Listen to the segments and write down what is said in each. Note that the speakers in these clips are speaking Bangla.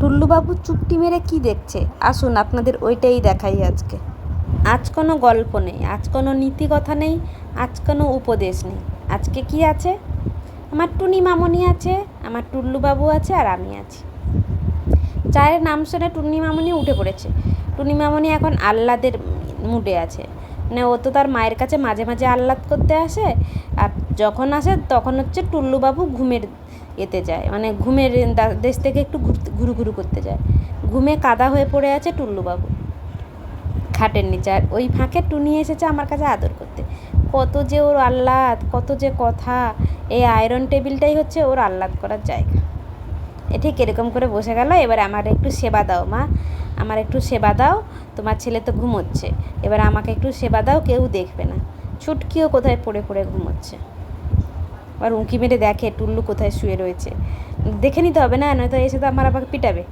টুল্লুবাবু চুপটি মেরে কি দেখছে? আসুন, আপনাদের ওইটাই দেখাই আজকে। আজ কোনো গল্প নেই, আজ কোনো নীতি কথা নেই, আজ কোনো উপদেশ নেই। আজকে কি আছে? আমার টুনি মামনি আছে, আমার টুল্লুবাবু আছে, আর আমি আছি। চায়ের নাম শুনে টুনি মামনি উঠে পড়েছে। টুনি মামনি এখন আহ্লাদের মুডে আছে। মানে ও তো তার মায়ের কাছে মাঝে মাঝে আহ্লাদ করতে আসে, আর যখন আসে তখন হচ্ছে টুল্লুবাবু ঘুমের এতে যায়। মানে ঘুমের দেশ থেকে একটু ঘুরু ঘুরু করতে যায়। ঘুমে কাদা হয়ে পড়ে আছে টুল্লুবাবু। খাটের নিচে। আর ওই ফাঁকে টুনি এসেছে আমার কাছে আদর করতে। কত যে ওর আহ্লাদ, কত যে কথা, এই আয়রন টেবিলটাই হচ্ছে ওর আহ্লাদ করার জায়গা। এ ঠিক এরকম করে বসে গেল। এবার আমার একটু সেবা দাও, মা। আমার একটু সেবা দাও। তোমার ছেলে তো ঘুমোচ্ছে। এবার আমাকে একটু সেবা দাও, কেউ দেখবে না। ছুটকিও কোথায় পড়ে পড়ে ঘুমোচ্ছে। আবার উঁকি মেরে দেখে টুল্লু কোথায় শুয়ে রয়েছে। দেখে নিতে হবে না, নয়তো এসে তো আমার আবার পিটাবে।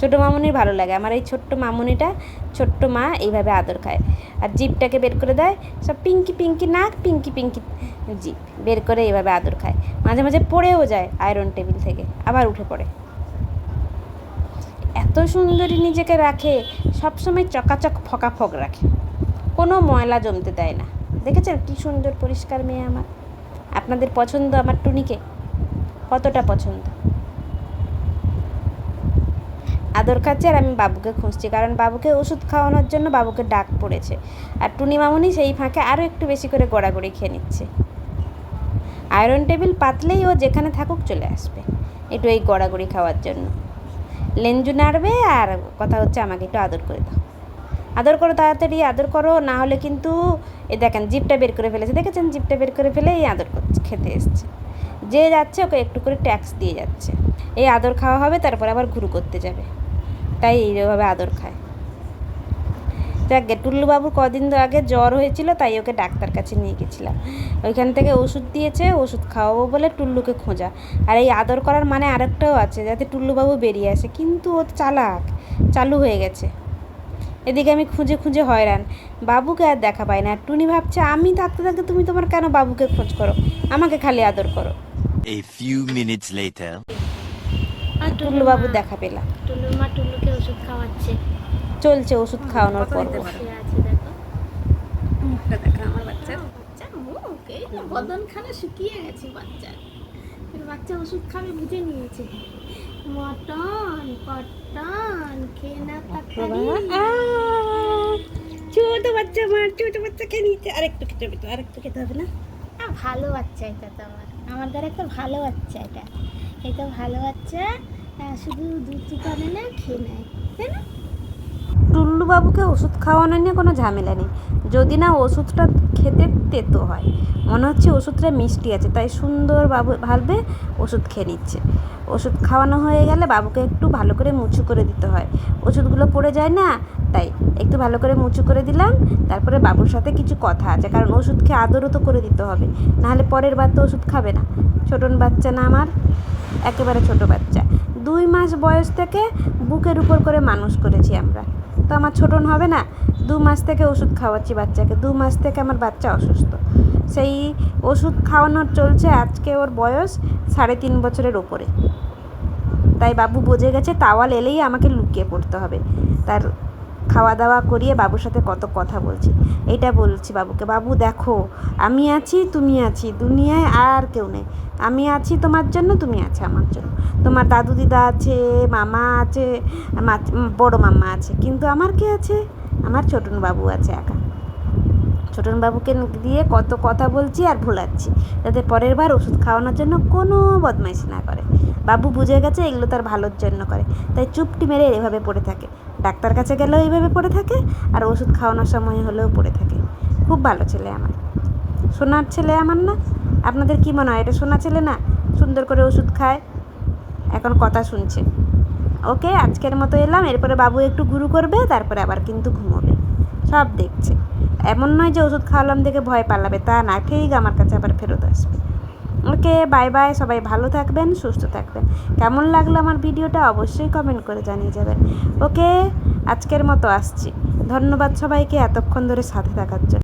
ছোটো মামুনির ভালো লাগে, আমার এই ছোট্ট মামুনিটা ছোট্ট মা এইভাবে আদর খায়। আর জিপটাকে বের করে দেয়, সব পিঙ্কি পিঙ্কি নাক, পিঙ্কি পিঙ্কি জিপ, বের করে এইভাবে আদর খায়। মাঝে মাঝে পড়েও যায় আয়রন টেবিল থেকে, আবার উঠে পড়ে। এত সুন্দরী নিজেকে রাখে, সবসময় চকাচক ফকাফক রাখে। কোনো ময়লা জমতে দেয় না। দেখেছেন কী সুন্দর পরিষ্কার মেয়ে আমার? আপনাদের পছন্দ আমার টুনিকে? কতটা পছন্দ? আদর খাচ্ছে আর আমি বাবুকে খুঁজছি, কারণ বাবুকে ওষুধ খাওয়ানোর জন্য বাবুকে ডাক পড়েছে। আর টুনি মামুনি সেই ফাঁকে আরও একটু বেশি করে গড়াগড়ি খেয়ে নিচ্ছে। আয়রন টেবিল পাতলেই ও যেখানে থাকুক চলে আসবে, একটু এই গড়াগড়ি খাওয়ার জন্য। লেঞ্জু নাড়বে আর কথা হচ্ছে আমাকে একটু আদর করে দাও। আদর করো তাড়াতাড়ি, আদর করো, না হলে কিন্তু এ দেখেন জিপটা বের করে ফেলেছে। দেখেছেন? জিপটা বের করে ফেলে এই আদর করছে খেতে এসছে। যে যাচ্ছে ওকে একটু করে ট্যাক্স দিয়ে যাচ্ছে। এই আদর খাওয়া হবে, তারপর আবার ঘুরু করতে যাবে। তাই এইভাবে আদর খায়। যাক টুল্লুবাবুর কদিন আগে জ্বর হয়েছিল, তাই ওকে ডাক্তার কাছে নিয়ে গেছিলাম। ওইখান থেকে ওষুধ দিয়েছে, ওষুধ খাওয়াবো বলে টুল্লুকে খোঁজা। আর এই আদর করার মানে আরেকটাও আছে, যাতে টুল্লুবাবু বেরিয়ে আসে। কিন্তু ও চালাক, চালু হয়ে গেছে। এদিকে আমি খুঁজে খুঁজে হয়রান। বাবুকে আর দেখা পাই না। আর টুনি ভাবছে আমি থাকতে থাকতে তুমি তোমার কেন বাবুকে খোঁজ করো? আমাকে খালি আদর করো। A few minutes later. আর টুল্লুবাবু দেখা পেলাম টুলুর মা টুলুকে ওষুধ খাওয়াচ্ছে। চলছে ওষুধ খাওয়ানোর দেখো। মুখটা দেখা আমার বাচ্চার বাচ্চা মুখ এই তো বদনখানা শুকিয়ে গেছে বাচ্চার। এর বাচ্চা ওষুধ খাবে বুঝে নিয়েছে। মটন ছোট বাচ্চা আমার ছোট বাচ্চা খেয়ে নিচ্ছে আরেকটু খেতে হবে তো আরেকটু খেতে হবে না? ভালো বাচ্চা এটা তো আমার। আমার দ্বারা একটা ভালো বাচ্চা এটা। এটা ভালো বাচ্চা শুধু দুধ চুপাবে না খেয়ে নেয় তাই না? টুল্লুবাবুকে ওষুধ খাওয়ানো নিয়ে কোনো ঝামেলা নেই। যদি না ওষুধটা খেতে তেতো হয়। মনে হচ্ছে ওষুধটা মিষ্টি আছে, তাই সুন্দর বাবু ভাবে ওষুধ খেয়ে নিচ্ছে। ওষুধ খাওয়ানো হয়ে গেলে বাবুকে একটু ভালো করে মুচু করে দিতে হয়। ওষুধগুলো পড়ে যায় না, তাই একটু ভালো করে মুচু করে দিলাম। তারপরে বাবুর সাথে কিছু কথা আছে, কারণ ওষুধ খেয়ে আদরও তো করে দিতে হবে। নাহলে পরের বার তো ওষুধ খাবে না। ছোটন বাচ্চা না আমার, একেবারে ছোট বাচ্চা। দুই মাস বয়স থেকে বুকের উপর করে মানুষ করেছি আমরা। তো আমার ছোটন হবে না, দু মাস থেকে ওষুধ খাওয়াচ্ছি বাচ্চাকে, দু মাস থেকে আমার বাচ্চা অসুস্থ। সেই ওষুধ খাওয়ানোর চলছে আজকে ওর বয়স সাড়ে তিন বছরের ওপরে। তাই বাবু বোঝে গেছে, তাওয়াল এলেই আমাকে লুকিয়ে পড়তে হবে। তার খাওয়া দাওয়া করিয়ে বাবুর সাথে কত কথা বলছি। এটা বলছি বাবুকে, বাবু, দেখো, আমি আছি, তুমি আছি, দুনিয়ায় আর কেউ নেই। আমি আছি তোমার জন্য, তুমি আছে আমার জন্য। তোমার দাদু দিদা আছে, মামা আছে বড় মামা আছে, কিন্তু আমার কে আছে? আমার ছোটন বাবু আছে একা। ছোটন বাবুকে দিয়ে কত কথা বলছি আর ভোলাচ্ছি। যাতে পরের বার ওষুধ খাওয়ানোর জন্য কোনো বদমাইশি না করে। বাবু বুঝে গেছে এগুলো তার ভালোর জন্য করে। তাই চুপটি মেরে এভাবে পড়ে থাকে। ডাক্তার কাছে গেলেও এইভাবে পড়ে থাকে আর ওষুধ খাওয়ানোর সময় হলেও পড়ে থাকে। খুব ভালো ছেলে আমার। সোনার ছেলে আমার না। আপনাদের কি মনে হয়, এটা সোনা ছেলে না? সুন্দর করে ওষুধ খায়। এখন কথা শুনছে। ওকে, আজকের মতো এলাম। এরপরে বাবু একটু গুরু করবে, তারপরে আবার কিন্তু ঘুমোবে। সব দেখছে। এমন নয় যে ওষুধ খাওয়ালাম দেখে ভয় পালাবে, তা না। ঠিক আমার কাছে আবার ফেরত আসবে। ওকে বাই বাই সবাই ভালো থাকবেন, সুস্থ থাকবেন। কেমন লাগল আমার ভিডিওটা অবশ্যই কমেন্ট করে জানিয়ে যাবেন। ওকে, আজকের মতো আসছি। ধন্যবাদ সবাইকে, এতক্ষণ ধরে সাথে থাকার জন্য।